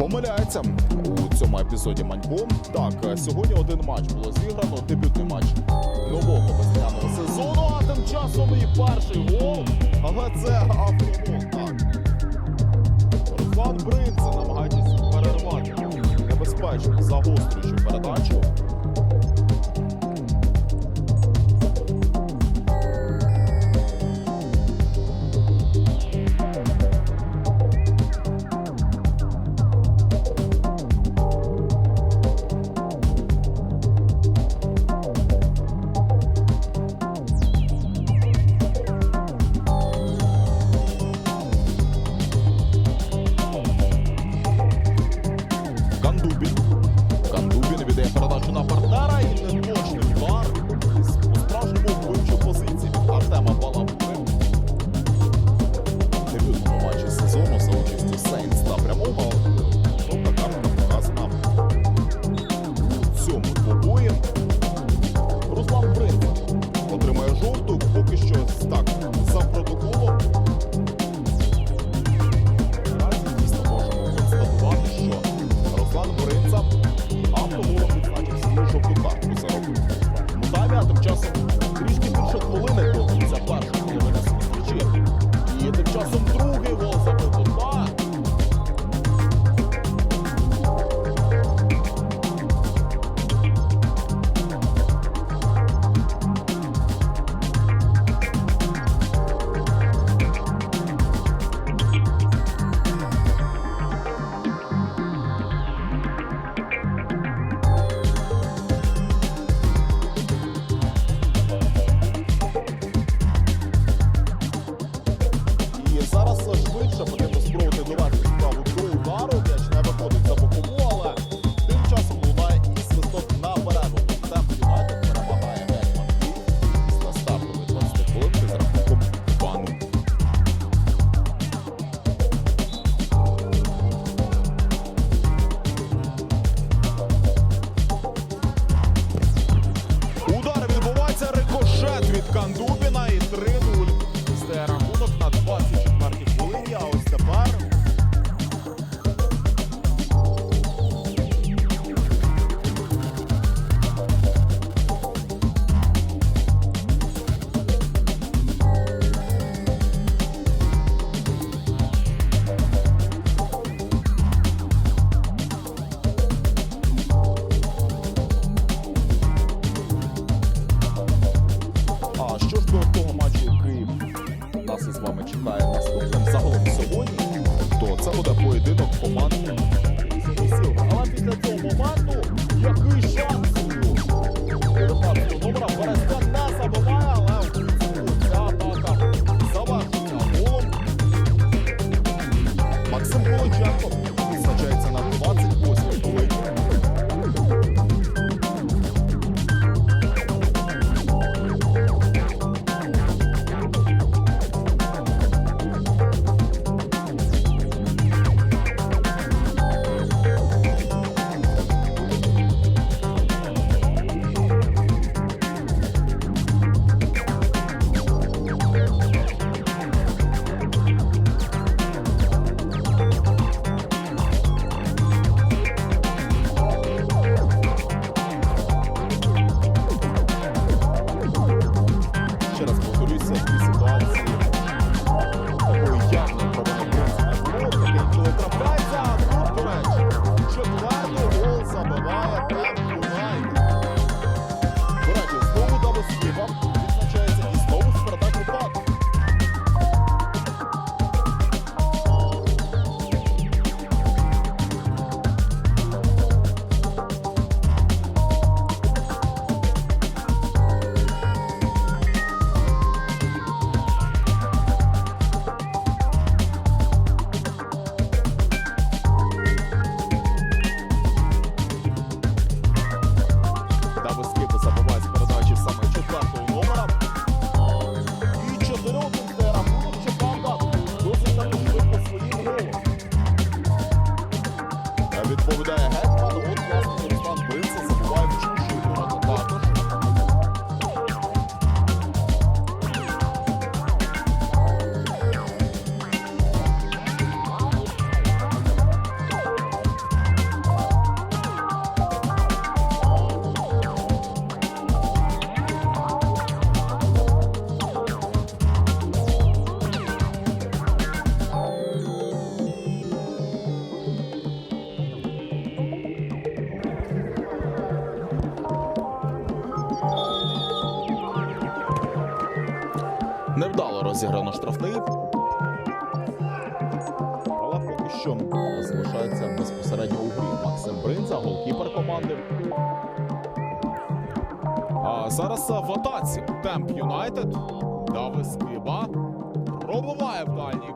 Помиляється у цьому епізоді Манько. Так, сьогодні один матч було зіграно, дебютний матч нового весняного сезону. А тим часом і перший гол. Але це автогол. Так. Руслан Бринце намагається перервати небезпечно загострюючу Yo, Greasy. Розіграно штрафний. Але поки що залишається безпосередньо у грі Максим Бринза, голкіпер команди. А зараз в атаці Темп Юнайтед. Давис Киба пробиває в дальній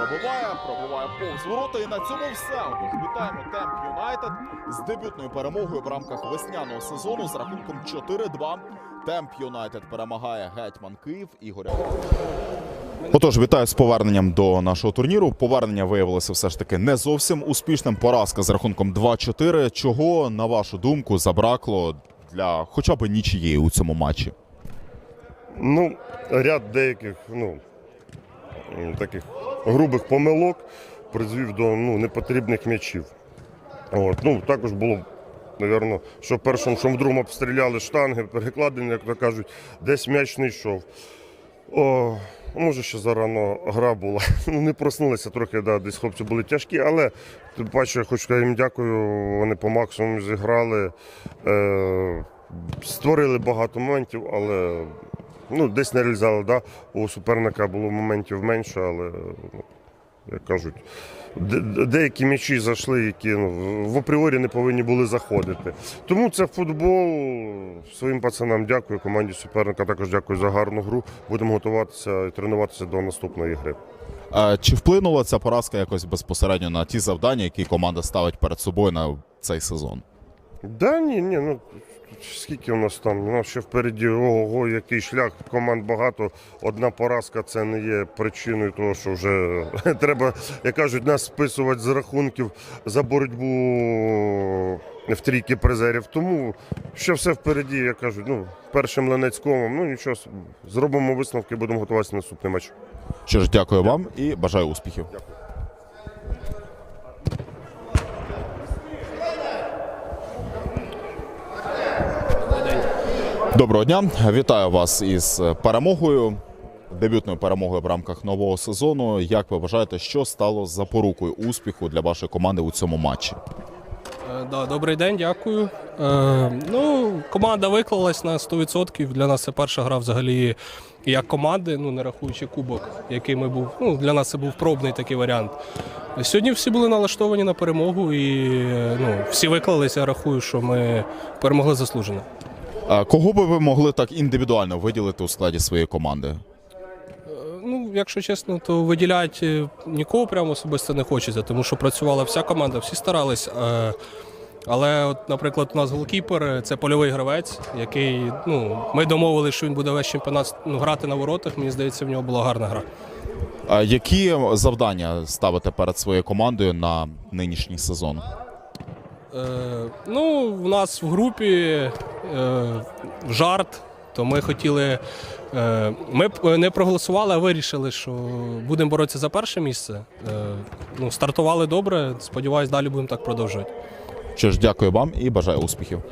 пробиває, пробиває повз ворота. І на цьому все. Вітаємо Темп Юнайтед з дебютною перемогою в рамках весняного сезону з рахунком 4-2. Темп Юнайтед перемагає гетьман Київ Ігоря. Отож, вітаю з поверненням до нашого турніру. Повернення виявилося все ж таки не зовсім успішним. Поразка з рахунком 2-4. Чого, на вашу думку, забракло для хоча б нічиєї у цьому матчі? Ну, ряд деяких, ну, таких грубих помилок призвів до ну, непотрібних м'ячів. От. Ну, також було, напевно, що першому, що в другому обстріляли штанги, перекладені, як то кажуть, десь м'яч не йшов. О, може, ще зарано гра була. Ну, не проснулися трохи, да, десь хлопці були тяжкі, але тим паче, я хочу їм дякую, вони по максимуму зіграли. Е, створили багато моментів, але ну, десь не реалізували. Да? У суперника було моментів менше, але, ну, як кажуть, де- де- деякі м'ячі зайшли, які ну, в апріорі не повинні були заходити. Тому це футбол. Своїм пацанам дякую, команді суперника також дякую за гарну гру. Будемо готуватися і тренуватися до наступної гри. А Чи вплинула ця поразка якось безпосередньо на ті завдання, які команда ставить перед собою на цей сезон? Да, ні, ні, ну скільки у нас там? У нас ще впереді ого, який шлях, команд багато. Одна поразка це не є причиною того, що вже треба, як кажуть, нас списувати з рахунків за боротьбу в трійки призерів. Тому ще все впереді, як кажуть, ну, першим ленецьком, ну нічого, зробимо висновки, будемо готуватися на наступний матч. Що ж, дякую вам і бажаю успіхів. Доброго дня, вітаю вас із перемогою, дебютною перемогою в рамках нового сезону. Як ви вважаєте, що стало запорукою успіху для вашої команди у цьому матчі? Е, добрий день, дякую. Е, ну, команда виклалась на 100%. Для нас це перша гра взагалі як команди, ну не рахуючи кубок, який ми був. Ну, для нас це був пробний такий варіант. Сьогодні всі були налаштовані на перемогу і е, ну, всі виклалися. Я рахую, що ми перемогли заслужено. Кого би ви могли так індивідуально виділити у складі своєї команди? Е, Ну, якщо чесно, то виділяти нікого прямо особисто не хочеться, тому що працювала вся команда, всі старались. Е, Але, от, наприклад, у нас голкіпер е, це польовий гравець, який ну, ми домовилися, що він буде весь чемпіонат ну, грати на воротах. Мені здається, в нього була гарна гра. А Які завдання ставите перед своєю командою на нинішній сезон? Е, ну, в нас в групі е, жарт, то ми хотіли. Е, ми не проголосували, а вирішили, що будемо боротися за перше місце. Е, ну, стартували добре. Сподіваюсь, далі будемо так продовжувати. Що ж, дякую вам і бажаю успіхів.